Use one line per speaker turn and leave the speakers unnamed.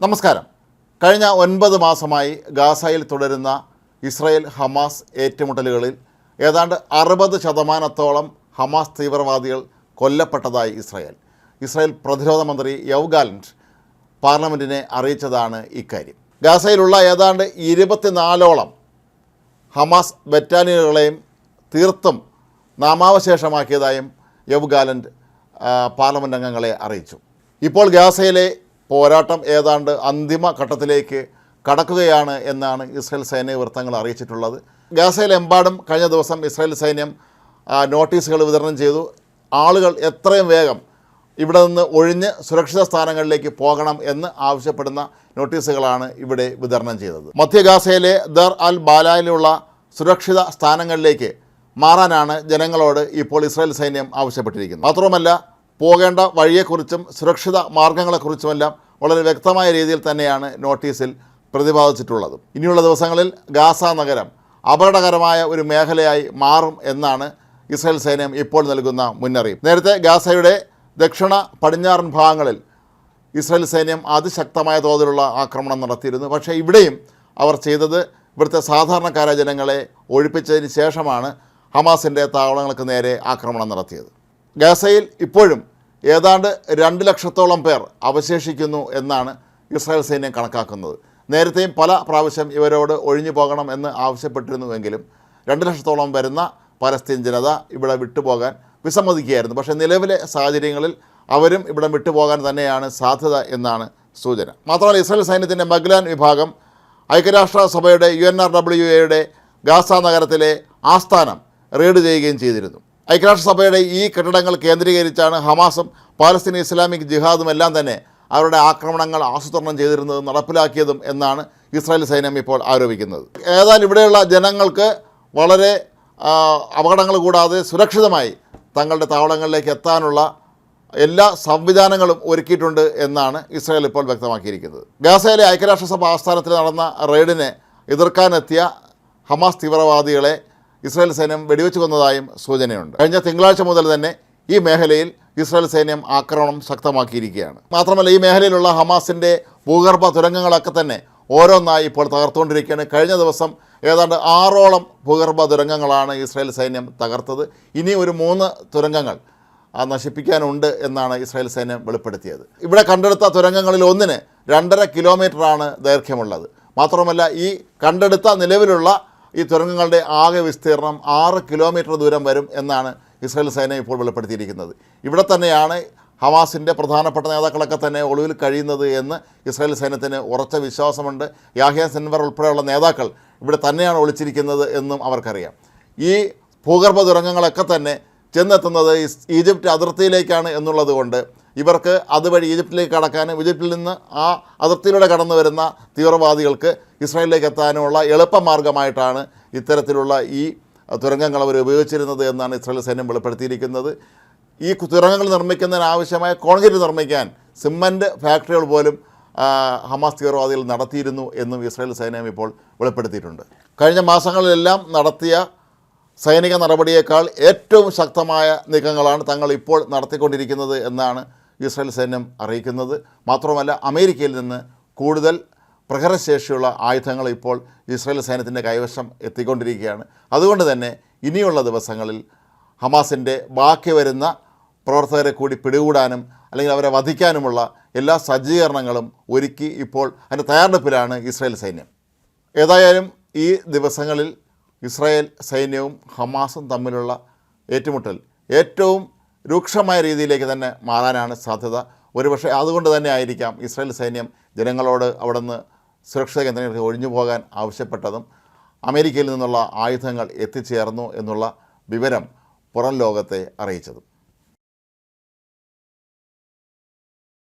നമസ്കാരം. കഴിഞ്ഞ ഒൻപത് മാസമായി ഗാസയിൽ തുടരുന്ന ഇസ്രയേൽ ഹമാസ് ഏറ്റുമുട്ടലുകളിൽ ഏതാണ്ട് അറുപത് ശതമാനത്തോളം ഹമാസ് തീവ്രവാദികൾ കൊല്ലപ്പെട്ടതായി ഇസ്രയേൽ. ഇസ്രയേൽ പ്രതിരോധ മന്ത്രി യവ് ഗാലന്റ് പാർലമെന്റിനെ അറിയിച്ചതാണ് ഇക്കാര്യം. ഗാസയിലുള്ള ഏതാണ്ട് ഇരുപത്തിനാലോളം ഹമാസ് ബറ്റാലിയനുകളെയും തീർത്തും നാമാവശേഷമാക്കിയതായും യവ് ഗാലന്റ് ആ, പാർലമെന്റ് അംഗങ്ങളെ അറിയിച്ചു. ഇപ്പോൾ ഗാസയിലെ പോരാട്ടം ഏതാണ്ട് അന്തിമ ഘട്ടത്തിലേക്ക് കടക്കുകയാണ് എന്നാണ് ഇസ്രായേൽ സൈനിക വൃത്തങ്ങൾ അറിയിച്ചിട്ടുള്ളത്. ഗാസയിലെമ്പാടും കഴിഞ്ഞ ദിവസം ഇസ്രായേൽ സൈന്യം നോട്ടീസുകൾ വിതരണം ചെയ്തു. ആളുകൾ എത്രയും വേഗം ഇവിടെ നിന്ന് ഒഴിഞ്ഞ് സുരക്ഷിത സ്ഥാനങ്ങളിലേക്ക് പോകണം എന്ന് ആവശ്യപ്പെടുന്ന നോട്ടീസുകളാണ് ഇവിടെ വിതരണം ചെയ്തത്. മധ്യ ഗാസയിലെ ദർ അൽ ബാലായിലുള്ള സുരക്ഷിത സ്ഥാനങ്ങളിലേക്ക് മാറാനാണ് ജനങ്ങളോട് ഇപ്പോൾ ഇസ്രായേൽ സൈന്യം ആവശ്യപ്പെട്ടിരിക്കുന്നത്. മാത്രവുമല്ല പോകേണ്ട വഴിയെക്കുറിച്ചും സുരക്ഷിത മാർഗങ്ങളെക്കുറിച്ചുമെല്ലാം വളരെ വ്യക്തമായ രീതിയിൽ തന്നെയാണ് നോട്ടീസിൽ പ്രതിപാദിച്ചിട്ടുള്ളത്. ഇനിയുള്ള ദിവസങ്ങളിൽ ഗാസ നഗരം അപകടകരമായ ഒരു മേഖലയായി മാറും എന്നാണ് ഇസ്രായേൽ സൈന്യം ഇപ്പോൾ നൽകുന്ന മുന്നറിയിപ്പ്. നേരത്തെ ഗാസയുടെ ദക്ഷിണ പടിഞ്ഞാറൻ ഭാഗങ്ങളിൽ ഇസ്രായേൽ സൈന്യം അതിശക്തമായ തോതിലുള്ള ആക്രമണം നടത്തിയിരുന്നു. പക്ഷേ ഇവിടെയും അവർ ചെയ്തത് ഇവിടുത്തെ സാധാരണക്കാരായ ജനങ്ങളെ ഒഴിപ്പിച്ചതിന് ശേഷമാണ് ഹമാസിന്റെ താവളങ്ങൾക്ക് നേരെ ആക്രമണം നടത്തിയത്. ഗാസയിൽ ഇപ്പോഴും ഏതാണ്ട് രണ്ട് ലക്ഷത്തോളം പേർ അവശേഷിക്കുന്നു എന്നാണ് ഇസ്രായേൽ സൈന്യം കണക്കാക്കുന്നത്. നേരത്തെയും പല പ്രാവശ്യം ഇവരോട് ഒഴിഞ്ഞു പോകണം എന്ന് ആവശ്യപ്പെട്ടിരുന്നുവെങ്കിലും രണ്ട് ലക്ഷത്തോളം വരുന്ന പലസ്തീൻ ജനത ഇവിടെ വിട്ടുപോകാൻ വിസമ്മതിക്കുകയായിരുന്നു. പക്ഷേ നിലവിലെ സാഹചര്യങ്ങളിൽ അവരും ഇവിടെ വിട്ടുപോകാൻ തന്നെയാണ് സാധ്യത എന്നാണ് സൂചന. മാത്രമല്ല ഇസ്രായേൽ സൈന്യത്തിന്റെ മഗ്ലാൻ വിഭാഗം ഐക്യരാഷ്ട്ര സഭയുടെ യു എൻ ആർ ഡബ്ല്യു എയുടെ ഗാസ നഗരത്തിലെ ആസ്ഥാനം റെയ്ഡ് ചെയ്യുകയും ചെയ്തിരുന്നു. ഐക്യരാഷ്ട്രസഭയുടെ ഈ കെട്ടിടങ്ങൾ കേന്ദ്രീകരിച്ചാണ് ഹമാസും പാലസ്തീൻ ഇസ്ലാമിക് ജിഹാദും എല്ലാം തന്നെ അവരുടെ ആക്രമണങ്ങൾ ആസൂത്രണം ചെയ്തിരുന്നതും നടപ്പിലാക്കിയതും എന്നാണ് ഇസ്രായേൽ സൈന്യം ഇപ്പോൾ ആരോപിക്കുന്നത്. ഏതായാലും ഇവിടെയുള്ള ജനങ്ങൾക്ക് വളരെ അപകടങ്ങൾ കൂടാതെ സുരക്ഷിതമായി തങ്ങളുടെ താവളങ്ങളിലേക്ക് എത്താനുള്ള എല്ലാ സംവിധാനങ്ങളും ഒരുക്കിയിട്ടുണ്ട് എന്നാണ് ഇസ്രായേൽ ഇപ്പോൾ വ്യക്തമാക്കിയിരിക്കുന്നത്. ഗാസയിലെ ഐക്യരാഷ്ട്രസഭ ആസ്ഥാനത്തിൽ നടന്ന റെയ്ഡിനെ എതിർക്കാനെത്തിയ ഹമാസ് തീവ്രവാദികളെ ഇസ്രായേൽ സൈന്യം വെടിവെച്ച് കൊന്നതായും സൂചനയുണ്ട്. കഴിഞ്ഞ തിങ്കളാഴ്ച മുതൽ തന്നെ ഈ മേഖലയിൽ ഇസ്രായേൽ സൈന്യം ആക്രമണം ശക്തമാക്കിയിരിക്കുകയാണ്. മാത്രമല്ല ഈ മേഖലയിലുള്ള ഹമാസിന്റെ ഭൂഗർഭ തുരങ്കങ്ങളൊക്കെ തന്നെ ഓരോന്നായി ഇപ്പോൾ തകർത്തുകൊണ്ടിരിക്കുകയാണ്. കഴിഞ്ഞ ദിവസം ഏതാണ്ട് ആറോളം ഭൂഗർഭ തുരങ്കങ്ങളാണ് ഇസ്രായേൽ സൈന്യം തകർത്തത്. ഇനി ഒരു മൂന്ന് തുരങ്കങ്ങൾ നശിപ്പിക്കാനുണ്ട് എന്നാണ് ഇസ്രായേൽ സൈന്യം വെളിപ്പെടുത്തിയത്. ഇവിടെ കണ്ടെടുത്ത തുരങ്കങ്ങളിൽ ഒന്നിന് രണ്ടര കിലോമീറ്ററാണ് ദൈർഘ്യമുള്ളത്. മാത്രമല്ല ഈ കണ്ടെടുത്ത നിലവിലുള്ള ഈ തുരങ്കങ്ങളുടെ ആകെ വിസ്തീർണം ആറ് കിലോമീറ്റർ ദൂരം വരും എന്നാണ് ഇസ്രായേൽ സേന ഇപ്പോൾ വെളിപ്പെടുത്തിയിരിക്കുന്നത്. ഇവിടെ തന്നെയാണ് ഹമാസിന്റെ പ്രധാനപ്പെട്ട നേതാക്കളൊക്കെ തന്നെ ഒളിവിൽ കഴിയുന്നത് എന്ന് ഇസ്രായേൽ സൈന്യത്തിന് ഉറച്ച വിശ്വാസമുണ്ട്. യാഹിയ സെൻവർ ഉൾപ്പെടെയുള്ള നേതാക്കൾ ഇവിടെ തന്നെയാണ് ഒളിച്ചിരിക്കുന്നത് എന്നും അവർക്കറിയാം. ഈ ഭൂഗർഭ തുരങ്കങ്ങളൊക്കെ തന്നെ ചെന്നെത്തുന്നത് ഈജിപ്റ്റ് അതിർത്തിയിലേക്കാണ് എന്നുള്ളത് കൊണ്ട് ഇവർക്ക് അതുവഴി ഈജിപ്തിലേക്ക് കടക്കാനും ഈജിപ്തിൽ നിന്ന് ആ അതിർത്തിയിലൂടെ കടന്നു വരുന്ന തീവ്രവാദികൾക്ക് ഇസ്രായേലിലേക്ക് എത്താനുമുള്ള എളുപ്പമാർഗമായിട്ടാണ് ഇത്തരത്തിലുള്ള ഈ തുരങ്കങ്ങൾ അവർ ഉപയോഗിച്ചിരുന്നത് എന്നാണ് ഇസ്രായേൽ സൈന്യം വെളിപ്പെടുത്തിയിരിക്കുന്നത്. ഈ തുരങ്കങ്ങൾ നിർമ്മിക്കുന്നതിനാവശ്യമായ കോൺക്രീറ്റ് നിർമ്മിക്കാൻ സിമന്റ് ഫാക്ടറികൾ പോലും ഹമാസ് തീവ്രവാദികൾ നടത്തിയിരുന്നു എന്നും ഇസ്രായേൽ സൈന്യം ഇപ്പോൾ വെളിപ്പെടുത്തിയിട്ടുണ്ട്. കഴിഞ്ഞ മാസങ്ങളിലെല്ലാം നടത്തിയ സൈനിക നടപടിയേക്കാൾ ഏറ്റവും ശക്തമായ നീക്കങ്ങളാണ് തങ്ങൾ ഇപ്പോൾ നടത്തിക്കൊണ്ടിരിക്കുന്നത് എന്നാണ് ഇസ്രായേൽ സൈന്യം അറിയിക്കുന്നത്. മാത്രമല്ല അമേരിക്കയിൽ നിന്ന് കൂടുതൽ പ്രഹരശേഷിയുള്ള ആയുധങ്ങൾ ഇപ്പോൾ ഇസ്രായേൽ സൈന്യത്തിന്റെ കൈവശം എത്തിക്കൊണ്ടിരിക്കുകയാണ്. അതുകൊണ്ട് തന്നെ ഇനിയുള്ള ദിവസങ്ങളിൽ ഹമാസിന്റെ ബാക്കി വരുന്ന പ്രവർത്തകരെ കൂടി പിടികൂടാനും അല്ലെങ്കിൽ അവരെ വധിക്കാനുമുള്ള എല്ലാ സജ്ജീകരണങ്ങളും ഒരുക്കി ഇപ്പോൾ അതിന്റെ തയ്യാറെടുപ്പിലാണ് ഇസ്രായേൽ സൈന്യം. ഏതായാലും ഈ ദിവസങ്ങളിൽ ഇസ്രായേൽ സൈന്യവും ഹമാസും തമ്മിലുള്ള ഏറ്റുമുട്ടൽ ഏറ്റവും രൂക്ഷമായ രീതിയിലേക്ക് തന്നെ മാറാനാണ് സാധ്യത. ഒരുപക്ഷെ അതുകൊണ്ട് തന്നെ ആയിരിക്കാം ഇസ്രായേൽ സൈന്യം ജനങ്ങളോട് അവിടുന്ന് സുരക്ഷിത കേന്ദ്രങ്ങൾക്ക് ഒഴിഞ്ഞു പോകാൻ ആവശ്യപ്പെട്ടതും അമേരിക്കയിൽ നിന്നുള്ള ആയുധങ്ങൾ എത്തിച്ചേർന്നു എന്നുള്ള വിവരം പുറം ലോകത്തെ അറിയിച്ചതും.